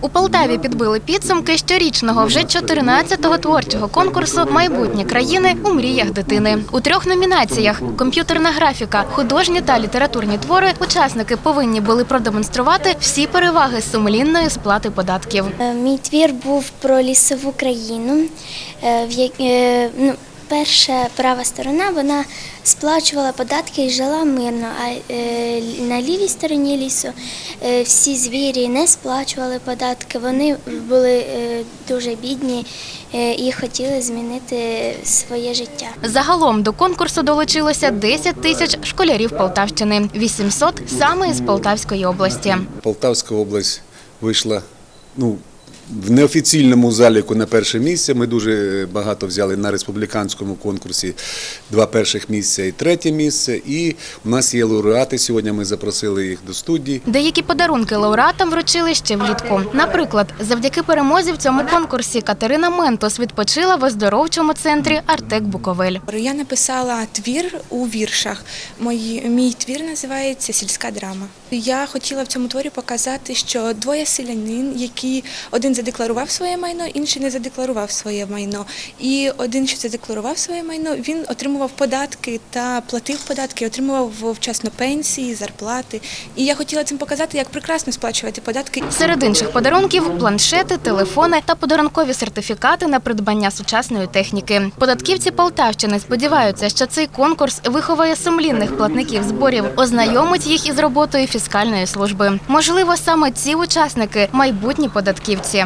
У Полтаві підбили підсумки щорічного вже 14-го творчого конкурсу Майбутнє країни у мріях дитини. У трьох номінаціях: комп'ютерна графіка, художні та літературні твори. Учасники повинні були продемонструвати всі переваги сумлінної сплати податків. Е, Мій твір був про лісову країну. е, в як- е, ну, перша права сторона вона сплачувала податки і жила мирно. А е, на лівій стороні лісу е, всі звірі не сплачували податки. Вони були е, дуже бідні е, і хотіли змінити своє життя. Загалом до конкурсу долучилося 10 тисяч школярів Полтавщини, 800 саме із Полтавської області. Полтавська область вийшла ну, в неофіційному заліку на перше місце. Ми дуже багато взяли на республіканському конкурсі два перших місця і третє місце. І у нас є лауреати. Сьогодні ми запросили їх до студії. Деякі подарунки лауреатам вручили ще влітку. Наприклад, завдяки перемозі в цьому конкурсі Катерина Ментос відпочила в оздоровчому центрі Артек Буковель. Я написала твір у віршах. Мої, мій твір називається Сільська драма. Я хотіла в цьому творі показати, що двоє селянин, які один задекларував своє майно, інший не задекларував своє майно. І один, що задекларував своє майно, він отримував податки та платив податки, отримував вчасно пенсії, зарплати. І я хотіла цим показати, як прекрасно сплачувати податки. Серед інших подарунків планшети, телефони та подарункові сертифікати на придбання сучасної техніки. Податківці Полтавщини сподіваються, що цей конкурс виховає сумлінних платників зборів, ознайомить їх із роботою фіскальної служби. Можливо, саме ці учасники майбутні податківці.